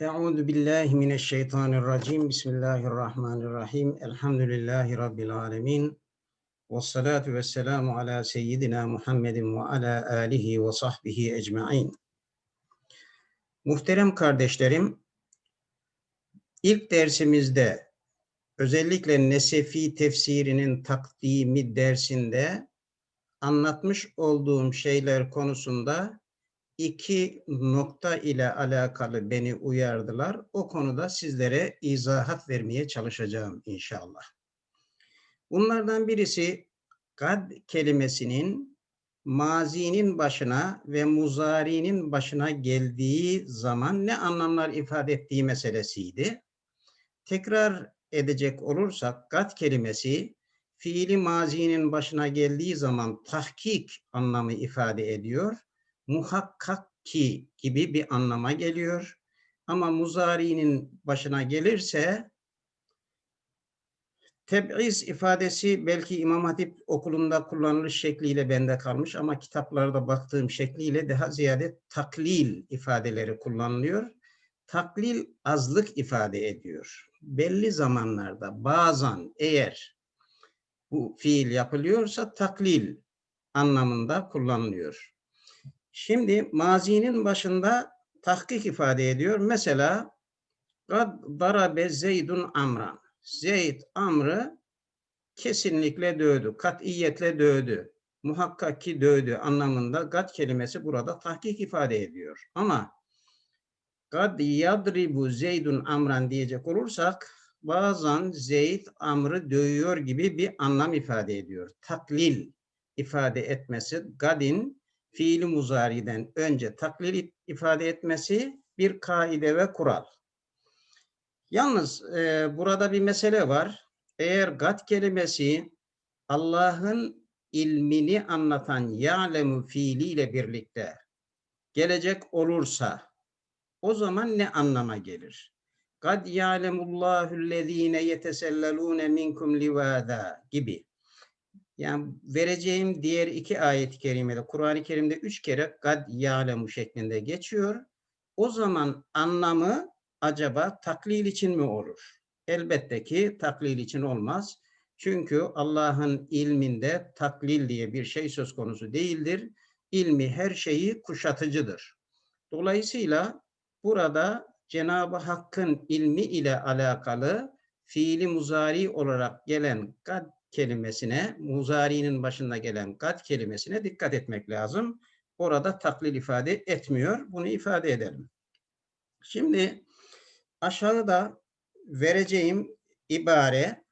Euzu billahi mineşşeytanirracim. Bismillahirrahmanirrahim. Elhamdülillahi rabbil alamin. Ves salatu vesselamu ala seyyidina Muhammedin ve ala alihi ve sahbihi ecmaîn. Muhterem kardeşlerim, ilk dersimizde özellikle Nesefi tefsirinin takdimi dersinde anlatmış olduğum şeyler konusunda iki nokta ile alakalı beni uyardılar. O konuda sizlere izahat vermeye çalışacağım inşallah. Bunlardan birisi kad kelimesinin mazinin başına ve muzarinin başına geldiği zaman ne anlamlar ifade ettiği meselesiydi. Tekrar edecek olursak kad kelimesi fiili mazinin başına geldiği zaman tahkik anlamı ifade ediyor muhakkak ki gibi bir anlama geliyor. Ama muzari'nin başına gelirse teb'iz ifadesi belki İmam Hatip okulunda kullanılış şekliyle bende kalmış ama kitaplarda baktığım şekliyle daha ziyade taklil ifadeleri kullanılıyor. Taklil azlık ifade ediyor. Belli zamanlarda bazen eğer bu fiil yapılıyorsa taklil anlamında kullanılıyor. Şimdi mazinin başında tahkik ifade ediyor. Mesela Kad darabe zeydun amran. Zeyd amrı kesinlikle dövdü. Katiyetle dövdü. Muhakkak ki dövdü anlamında gad kelimesi burada tahkik ifade ediyor. Ama kad yadribu zeydun amran diyecek olursak bazen Zeyd amrı dövüyor gibi bir anlam ifade ediyor. Taklil ifade etmesi gadin fiili muzariden önce taklil ifade etmesi bir kaide ve kural. Yalnız e, burada bir mesele var. Eğer gat kelimesi Allah'ın ilmini anlatan ya'lemu fiiliyle birlikte gelecek olursa o zaman ne anlama gelir? Kad ya'lemullahu lezine yetesellelune minkum livada gibi. Yani vereceğim diğer iki ayet-i kerimede Kur'an-ı Kerim'de üç kere kad ya'lemu şeklinde geçiyor. O zaman anlamı acaba taklil için mi olur? Elbette ki taklil için olmaz. Çünkü Allah'ın ilminde taklil diye bir şey söz konusu değildir. İlmi her şeyi kuşatıcıdır. Dolayısıyla burada Cenab-ı Hakk'ın ilmi ile alakalı fiili muzari olarak gelen kad kelimesine, muzari'nin başında gelen kat kelimesine dikkat etmek lazım. Orada taklil ifade etmiyor. Bunu ifade edelim. Şimdi aşağıda vereceğim ibare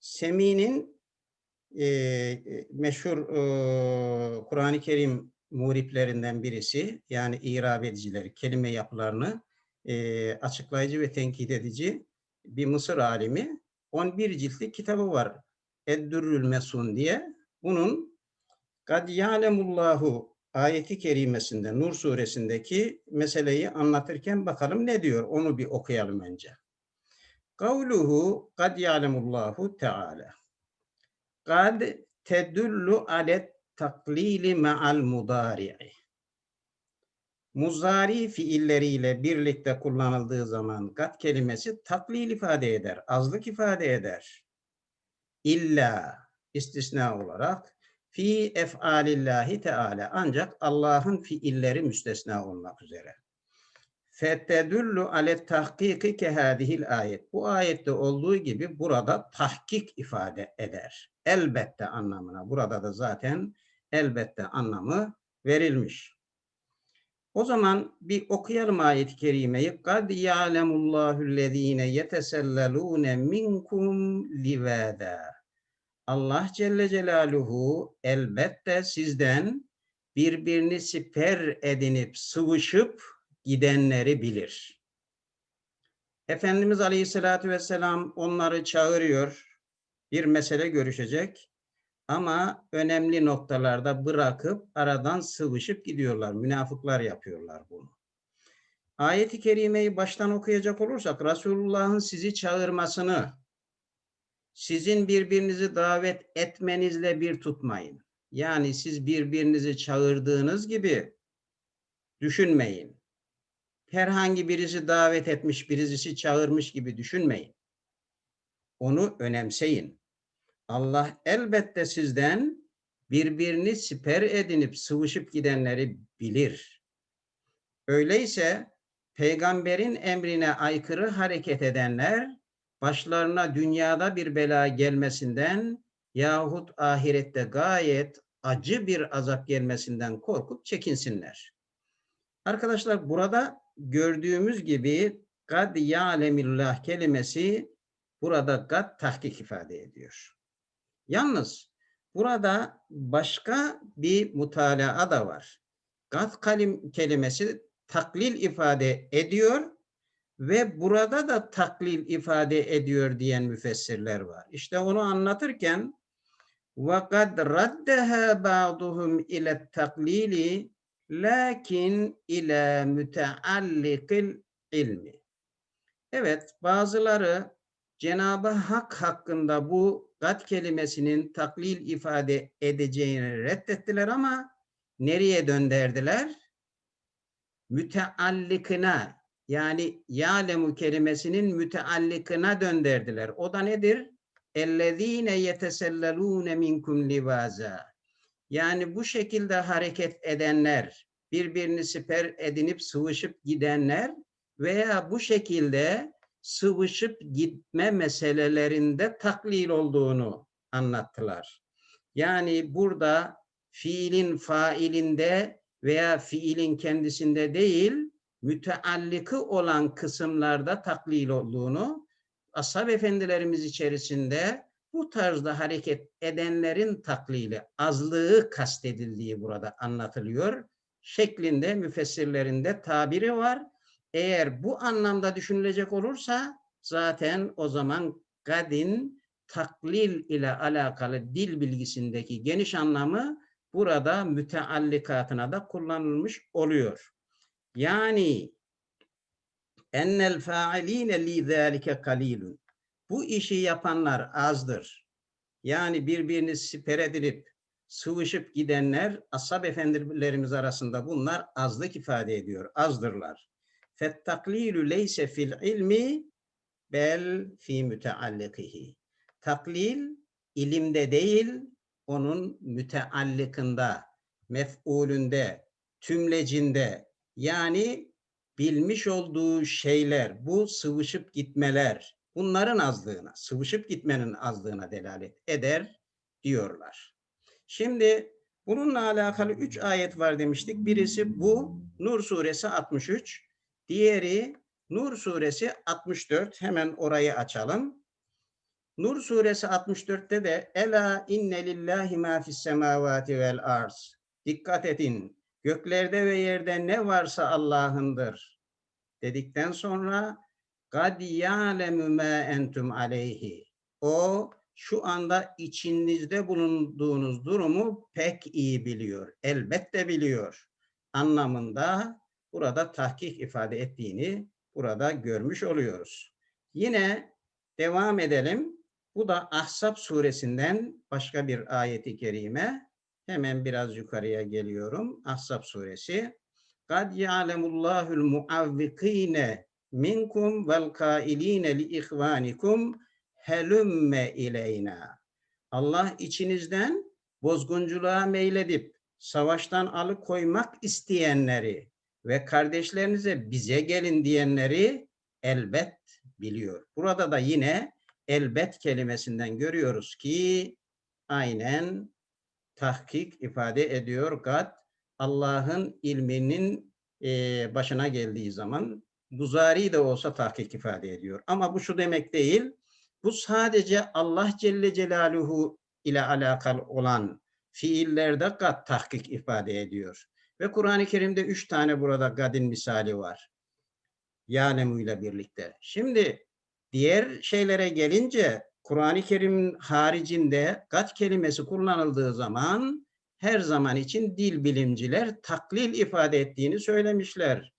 Semi'nin e, meşhur e, Kur'an-ı Kerim muriplerinden birisi yani irab edicileri, kelime yapılarını e, açıklayıcı ve tenkit edici bir Mısır alimi 11 ciltlik kitabı var. Eddürrül Mesun diye bunun kad ya'lemullahu ayeti kerimesinde Nur suresindeki meseleyi anlatırken bakalım ne diyor onu bir okuyalım önce. Kavluhu kad ya'lemullahu teala. Kad tedullu alet taklili me'al mudari'i. Muzari fiilleriyle birlikte kullanıldığı zaman kat kelimesi taklil ifade eder, azlık ifade eder illa istisna olarak fi ef'alillahi teala ancak Allah'ın fiilleri müstesna olmak üzere. Fetedullu ale tahkiki ke hadihil ayet. Bu ayette olduğu gibi burada tahkik ifade eder. Elbette anlamına. Burada da zaten elbette anlamı verilmiş. O zaman bir okuyalım ayet-i kerimeyi. Kad ya'lemullahu allazine yetesellelune minkum livada. Allah Celle Celaluhu elbette sizden birbirini siper edinip sıvışıp gidenleri bilir. Efendimiz Aleyhisselatü Vesselam onları çağırıyor. Bir mesele görüşecek. Ama önemli noktalarda bırakıp aradan sıvışıp gidiyorlar. Münafıklar yapıyorlar bunu. Ayet-i kerimeyi baştan okuyacak olursak Resulullah'ın sizi çağırmasını sizin birbirinizi davet etmenizle bir tutmayın. Yani siz birbirinizi çağırdığınız gibi düşünmeyin. herhangi birisi davet etmiş, birisi çağırmış gibi düşünmeyin. Onu önemseyin. Allah elbette sizden birbirini siper edinip sıvışıp gidenleri bilir. Öyleyse peygamberin emrine aykırı hareket edenler başlarına dünyada bir bela gelmesinden yahut ahirette gayet acı bir azap gelmesinden korkup çekinsinler. Arkadaşlar burada gördüğümüz gibi kad ya'lemillah kelimesi burada gad tahkik ifade ediyor. Yalnız burada başka bir mutalaa da var. Gad kalim kelimesi taklil ifade ediyor ve burada da taklil ifade ediyor diyen müfessirler var. İşte onu anlatırken وَقَدْ رَدَّهَا بَعْضُهُمْ اِلَى التَّقْلِيلِ lakin ila müteallikil ilmi. Evet, bazıları Cenab-ı Hak hakkında bu gat kelimesinin taklil ifade edeceğini reddettiler ama nereye dönderdiler? Müteallikına yani ya'lemu kelimesinin müteallikına dönderdiler. O da nedir? Ellezine yetesellelune minkum livaza. Yani bu şekilde hareket edenler, birbirini siper edinip sıvışıp gidenler veya bu şekilde sıvışıp gitme meselelerinde taklil olduğunu anlattılar. Yani burada fiilin failinde veya fiilin kendisinde değil, müteallikı olan kısımlarda taklil olduğunu, ashab efendilerimiz içerisinde bu tarzda hareket edenlerin taklili, azlığı kastedildiği burada anlatılıyor. Şeklinde müfessirlerinde tabiri var. Eğer bu anlamda düşünülecek olursa zaten o zaman gadin taklil ile alakalı dil bilgisindeki geniş anlamı burada müteallikatına da kullanılmış oluyor. Yani ennel failine li zâlike kalilun. Bu işi yapanlar azdır. Yani birbirini siper edilip sıvışıp gidenler ashab efendilerimiz arasında bunlar azlık ifade ediyor. Azdırlar. Fettaklilu leyse fil ilmi bel fi müteallikihi. Taklil ilimde değil, onun müteallikında, mef'ulünde, tümlecinde yani bilmiş olduğu şeyler, bu sıvışıp gitmeler, bunların azlığına, sıvışıp gitmenin azlığına delalet eder diyorlar. Şimdi bununla alakalı üç ayet var demiştik. Birisi bu Nur suresi 63, diğeri Nur suresi 64. Hemen orayı açalım. Nur suresi 64'te de Ela inne lillahi ma fis semavati vel arz. Dikkat edin. Göklerde ve yerde ne varsa Allah'ındır. Dedikten sonra kad ya'lemu ma entum aleyhi. O şu anda içinizde bulunduğunuz durumu pek iyi biliyor. Elbette biliyor. Anlamında burada tahkik ifade ettiğini burada görmüş oluyoruz. Yine devam edelim. Bu da Ahzab suresinden başka bir ayeti kerime. Hemen biraz yukarıya geliyorum. Ahzab suresi. Kad ya'lemullahul muavvikine minkum vel kailine li ihvanikum helümme ileyna. Allah içinizden bozgunculuğa meyledip savaştan alıkoymak isteyenleri ve kardeşlerinize bize gelin diyenleri elbet biliyor. Burada da yine elbet kelimesinden görüyoruz ki aynen tahkik ifade ediyor. Gad Allah'ın ilminin e, başına geldiği zaman Buzari de olsa tahkik ifade ediyor. Ama bu şu demek değil. Bu sadece Allah Celle Celaluhu ile alakalı olan fiillerde gad tahkik ifade ediyor. Ve Kur'an-ı Kerim'de üç tane burada gadin misali var. Yalemu ile birlikte. Şimdi diğer şeylere gelince Kur'an-ı Kerim'in haricinde gad kelimesi kullanıldığı zaman her zaman için dil bilimciler taklil ifade ettiğini söylemişler.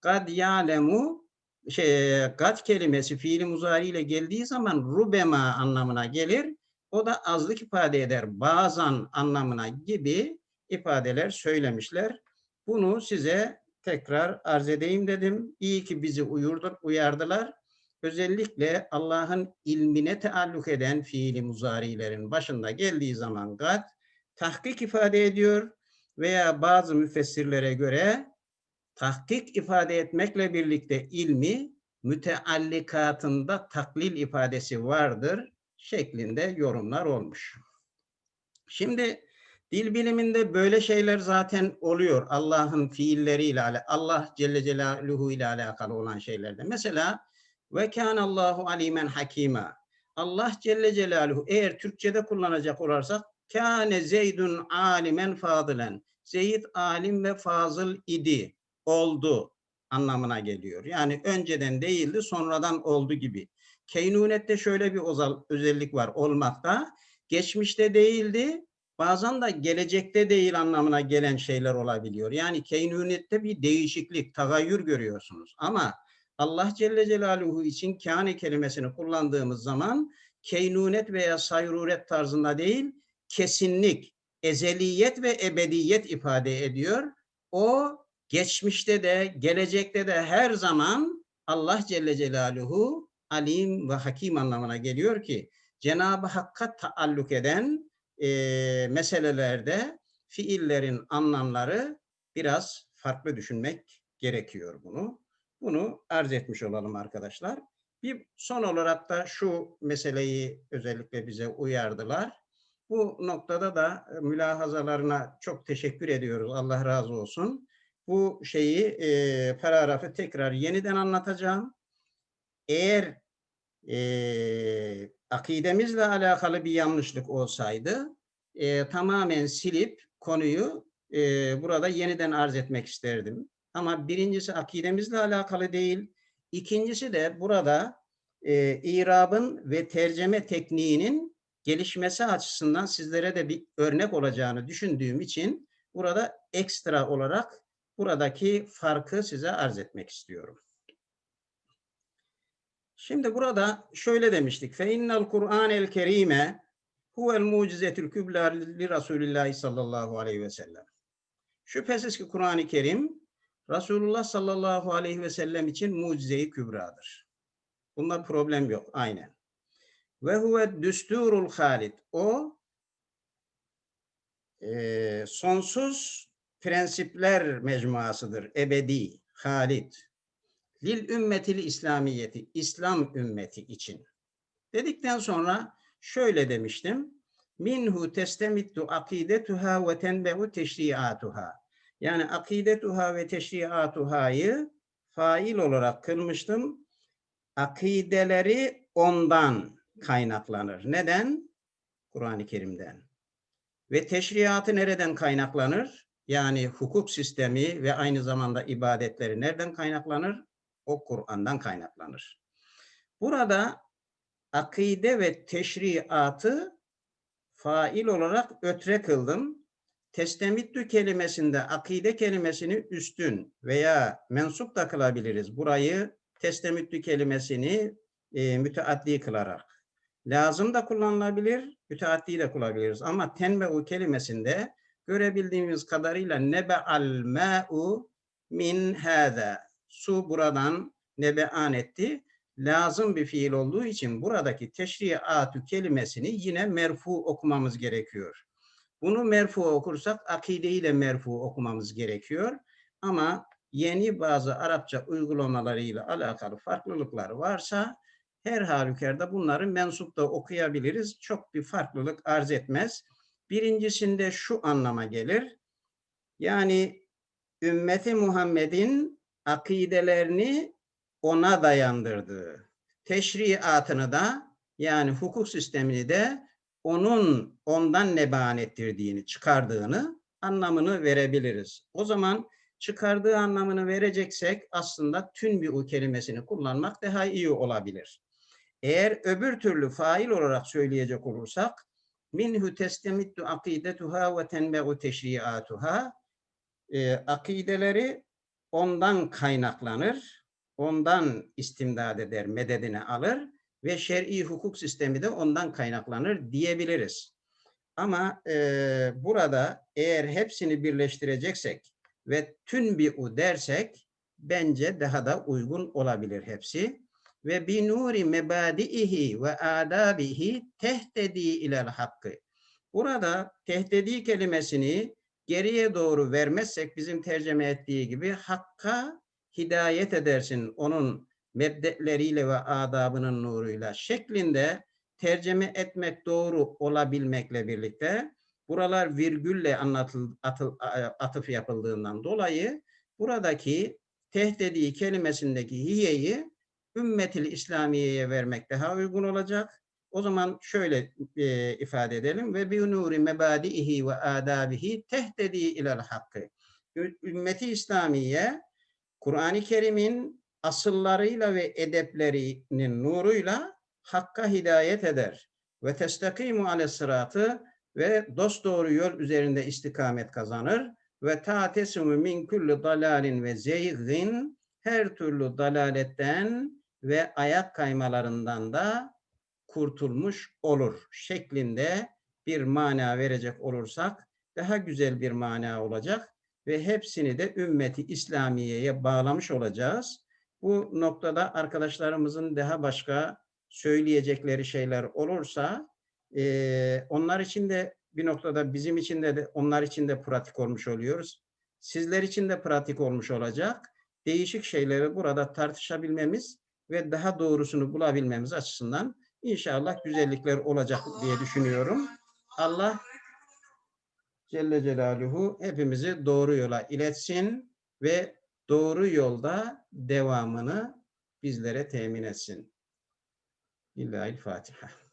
Kad yalemu şey, gad kelimesi fiili muzari ile geldiği zaman rubema anlamına gelir. O da azlık ifade eder. Bazen anlamına gibi ifadeler söylemişler. Bunu size tekrar arz edeyim dedim. İyi ki bizi uyurdu, uyardılar. Özellikle Allah'ın ilmine taalluk eden fiili muzarilerin başında geldiği zaman gat tahkik ifade ediyor veya bazı müfessirlere göre tahkik ifade etmekle birlikte ilmi müteallikatında taklil ifadesi vardır şeklinde yorumlar olmuş. Şimdi dil biliminde böyle şeyler zaten oluyor. Allah'ın fiilleriyle, Allah Celle Celaluhu ile alakalı olan şeylerde. Mesela ve Allahu alimen hakima. Allah Celle Celaluhu eğer Türkçe'de kullanacak olursak kâne zeydun alimen fadilen. Zeyd alim ve fazıl idi, oldu anlamına geliyor. Yani önceden değildi, sonradan oldu gibi. Keynunette şöyle bir özellik var olmakta. Geçmişte değildi, bazen de gelecekte değil anlamına gelen şeyler olabiliyor. Yani keynunette bir değişiklik, tagayyür görüyorsunuz. Ama Allah Celle Celaluhu için kâne kelimesini kullandığımız zaman keynunet veya sayruret tarzında değil, kesinlik, ezeliyet ve ebediyet ifade ediyor. O geçmişte de, gelecekte de her zaman Allah Celle Celaluhu alim ve hakim anlamına geliyor ki Cenab-ı Hakk'a taalluk eden e, meselelerde fiillerin anlamları biraz farklı düşünmek gerekiyor bunu. Bunu arz etmiş olalım arkadaşlar. Bir son olarak da şu meseleyi özellikle bize uyardılar. Bu noktada da e, mülahazalarına çok teşekkür ediyoruz. Allah razı olsun. Bu şeyi e, paragrafı tekrar yeniden anlatacağım. Eğer e, akidemizle alakalı bir yanlışlık olsaydı e, tamamen silip konuyu e, burada yeniden arz etmek isterdim. Ama birincisi akidemizle alakalı değil. İkincisi de burada e, irabın ve tercüme tekniğinin gelişmesi açısından sizlere de bir örnek olacağını düşündüğüm için burada ekstra olarak buradaki farkı size arz etmek istiyorum. Şimdi burada şöyle demiştik. Fe innel Kur'anel Kerime huvel mucizetül kübla li Resulillahi sallallahu aleyhi ve sellem. Şüphesiz ki Kur'an-ı Kerim Resulullah sallallahu aleyhi ve sellem için mucize-i kübradır. Bunda problem yok. Aynen. Ve huve düsturul halid. O e, sonsuz prensipler mecmuasıdır. Ebedi, halid. Lil ümmetil İslamiyeti, İslam ümmeti için. Dedikten sonra şöyle demiştim. Minhu testemittu akidetuha ve tenbe'u teşriatuha. Yani akidetuha ve teşriatuha'yı fail olarak kılmıştım. Akideleri ondan kaynaklanır. Neden? Kur'an-ı Kerim'den. Ve teşriatı nereden kaynaklanır? Yani hukuk sistemi ve aynı zamanda ibadetleri nereden kaynaklanır? O Kur'an'dan kaynaklanır. Burada akide ve teşriatı fail olarak ötre kıldım. Testemittü kelimesinde akide kelimesini üstün veya mensup da kılabiliriz. Burayı testemittü kelimesini e, müteaddi kılarak. Lazım da kullanılabilir, müteaddi de kullanabiliriz. Ama tenbe'u kelimesinde görebildiğimiz kadarıyla nebe'al ma'u min hâzâ. Su buradan nebe'an etti. Lazım bir fiil olduğu için buradaki teşriatü kelimesini yine merfu okumamız gerekiyor. Bunu merfu okursak akideyi de merfu okumamız gerekiyor. Ama yeni bazı Arapça uygulamalarıyla alakalı farklılıklar varsa her halükarda bunları mensupta okuyabiliriz. Çok bir farklılık arz etmez. Birincisinde şu anlama gelir. Yani ümmeti Muhammed'in akidelerini ona dayandırdığı, teşriatını da yani hukuk sistemini de onun ondan neban ettirdiğini, çıkardığını anlamını verebiliriz. O zaman çıkardığı anlamını vereceksek aslında tün bir u kelimesini kullanmak daha iyi olabilir. Eğer öbür türlü fail olarak söyleyecek olursak minhu testemittu akidetuha ve tenbe'u teşriatuha e, akideleri ondan kaynaklanır, ondan istimdad eder, mededini alır ve şer'i hukuk sistemi de ondan kaynaklanır diyebiliriz. Ama e, burada eğer hepsini birleştireceksek ve tünbi'u dersek bence daha da uygun olabilir hepsi. Ve bi nuri mebadihi ve adabihi tehtedi ilel hakkı. Burada tehdidi kelimesini geriye doğru vermezsek bizim tercüme ettiği gibi hakka hidayet edersin onun mebdeleriyle ve adabının nuruyla şeklinde tercüme etmek doğru olabilmekle birlikte buralar virgülle anlatıl, atıl, atıf yapıldığından dolayı buradaki tehdidi kelimesindeki hiyeyi ümmetil İslamiye'ye vermek daha uygun olacak. O zaman şöyle e, ifade edelim ve bi nuri mebadihi ve adabihi tehdedi ilel hakkı. Ümmeti İslamiye Kur'an-ı Kerim'in asıllarıyla ve edeplerinin nuruyla hakka hidayet eder. Ve testakimu ale sıratı ve dosdoğru yol üzerinde istikamet kazanır. Ve ta'tesimu min kulli dalalin ve zeygin her türlü dalaletten ve ayak kaymalarından da kurtulmuş olur şeklinde bir mana verecek olursak daha güzel bir mana olacak ve hepsini de ümmeti İslamiye'ye bağlamış olacağız. Bu noktada arkadaşlarımızın daha başka söyleyecekleri şeyler olursa eee, onlar için de bir noktada bizim için de onlar için de pratik olmuş oluyoruz. Sizler için de pratik olmuş olacak. Değişik şeyleri burada tartışabilmemiz ve daha doğrusunu bulabilmemiz açısından inşallah güzellikler olacak diye düşünüyorum. Allah Celle Celaluhu hepimizi doğru yola iletsin ve doğru yolda devamını bizlere temin etsin. Lillahi'l Fatiha.